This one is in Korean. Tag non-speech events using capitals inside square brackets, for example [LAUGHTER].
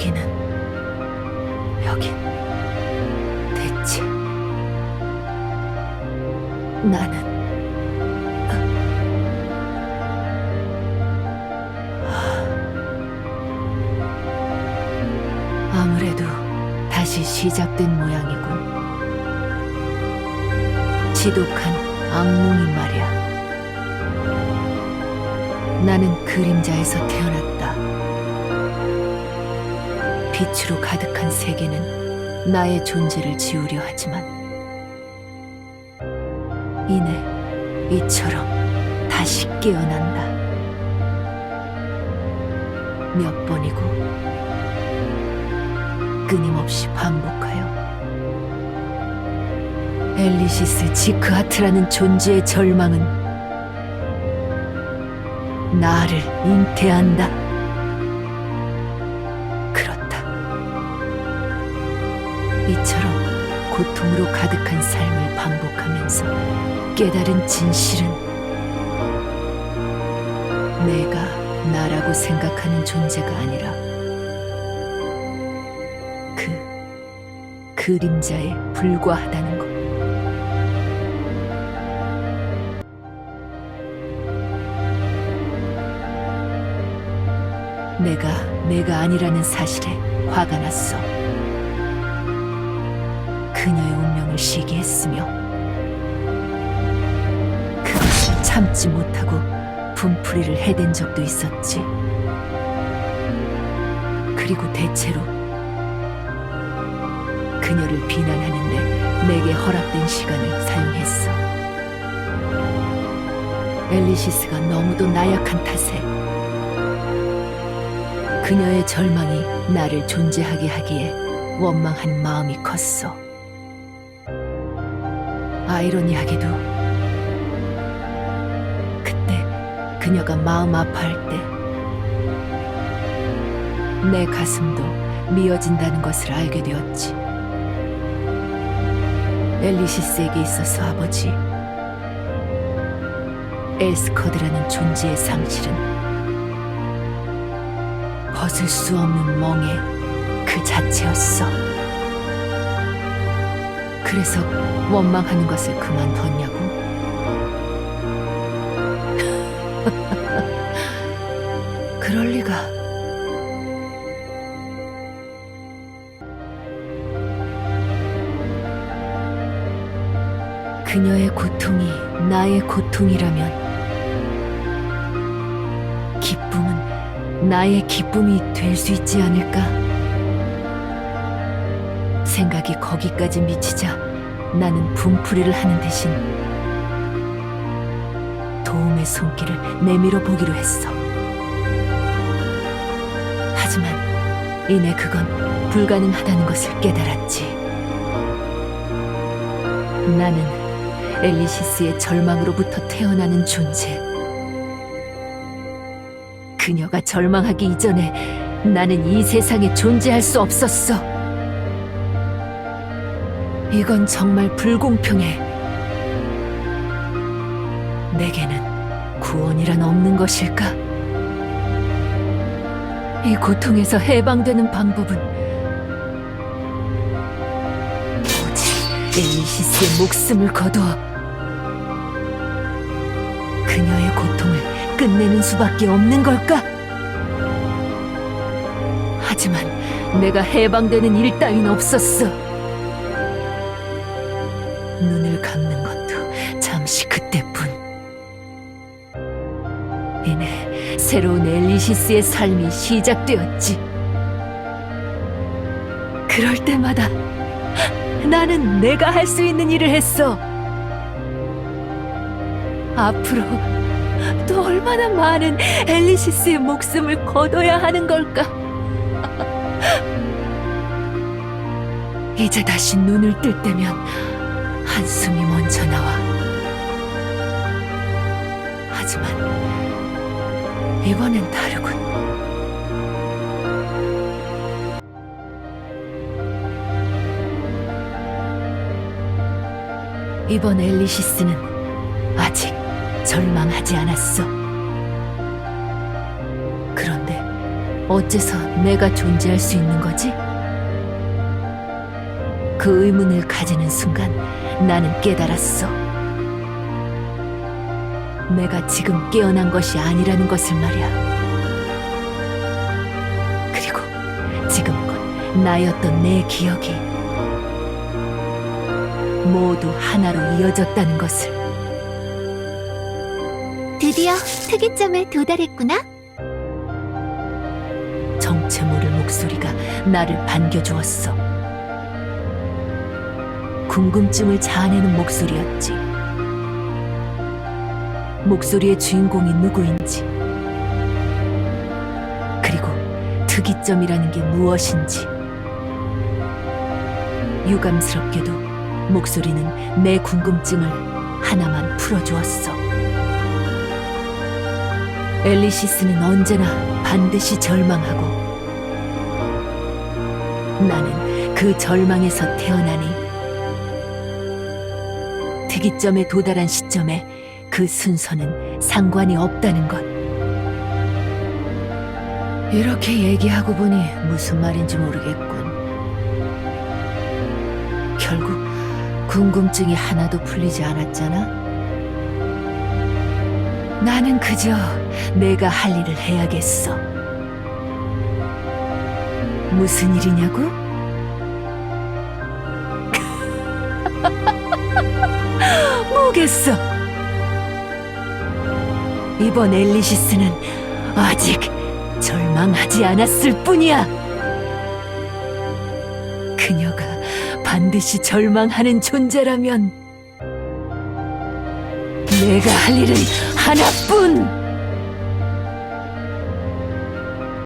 여기는 여긴 대체 나는 아. 아무래도 다시 시작된 모양이군. 지독한 악몽이 말이야. 나는 그림자에서 태어났다. 빛으로 가득한 세계는 나의 존재를 지우려 하지만 이내 이처럼 다시 깨어난다. 몇 번이고 끊임없이 반복하여 엘리시스 지크하트라는 존재의 절망은 나를 잉태한다. 고통으로 가득한 삶을 반복하면서 깨달은 진실은 내가 나라고 생각하는 존재가 아니라 그 그림자에 불과하다는 것. 내가 내가 아니라는 사실에 화가 났어. 그녀의 운명을 시기했으며 그것을 참지 못하고 분풀이를 해댄 적도 있었지. 그리고 대체로 그녀를 비난하는데 내게 허락된 시간을 사용했어. 엘리시스가 너무도 나약한 탓에 그녀의 절망이 나를 존재하게 하기에 원망한 마음이 컸어. 아이러니하게도 그때 그녀가 마음 아파할 때 내 가슴도 미어진다는 것을 알게 되었지. 엘리시스에게 있어서 아버지 엘스커드라는 존재의 상실은 벗을 수 없는 멍에 그 자체였어. 그래서 원망하는 것을 그만뒀냐고? [LAUGHS] 그럴 리가. 그녀의 고통이 나의 고통이라면 기쁨은 나의 기쁨이 될 수 있지 않을까? 생각이 거기까지 미치자 나는 분풀이를 하는 대신 도움의 손길을 내밀어 보기로 했어. 하지만 이내 그건 불가능하다는 것을 깨달았지. 나는 엘리시스의 절망으로부터 태어나는 존재. 그녀가 절망하기 이전에 나는 이 세상에 존재할 수 없었어. 이건 정말 불공평해. 내게는 구원이란 없는 것일까? 이 고통에서 해방되는 방법은 오직 엘리시스의 목숨을 거두어 그녀의 고통을 끝내는 수밖에 없는 걸까? 하지만 내가 해방되는 일 따윈 없었어. 눈을 감는 것도 잠시 그때뿐. 이내 새로운 엘리시스의 삶이 시작되었지. 그럴 때마다 나는 내가 할 수 있는 일을 했어. 앞으로 또 얼마나 많은 엘리시스의 목숨을 거둬야 하는 걸까? [LAUGHS] 이제 다시 눈을 뜰 때면 한숨이 먼저 나와. 하지만 이번엔 다르군. 이번 엘리시스는 아직 절망하지 않았어. 그런데 어째서 내가 존재할 수 있는 거지? 그 의문을 가지는 순간 나는 깨달았어. 내가 지금 깨어난 것이 아니라는 것을 말이야. 그리고 지금껏 나였던 내 기억이 모두 하나로 이어졌다는 것을. 드디어 특이점에 도달했구나. 정체 모를 목소리가 나를 반겨주었어. 궁금증을 자아내는 목소리였지. 목소리의 주인공이 누구인지, 그리고 특이점이라는 게 무엇인지. 유감스럽게도 목소리는 내 궁금증을 하나만 풀어주었어. 엘리시스는 언제나 반드시 절망하고 나는 그 절망에서 태어나니 특이점에 도달한 시점에 그 순서는 상관이 없다는 것. 이렇게 얘기하고 보니 무슨 말인지 모르겠군. 결국 궁금증이 하나도 풀리지 않았잖아. 나는 그저 내가 할 일을 해야겠어. 무슨 일이냐고? [LAUGHS] 뭐겠어? 이번 엘리시스는 아직 절망하지 않았을 뿐이야. 그녀가 반드시 절망하는 존재라면 내가 할 일은 하나뿐!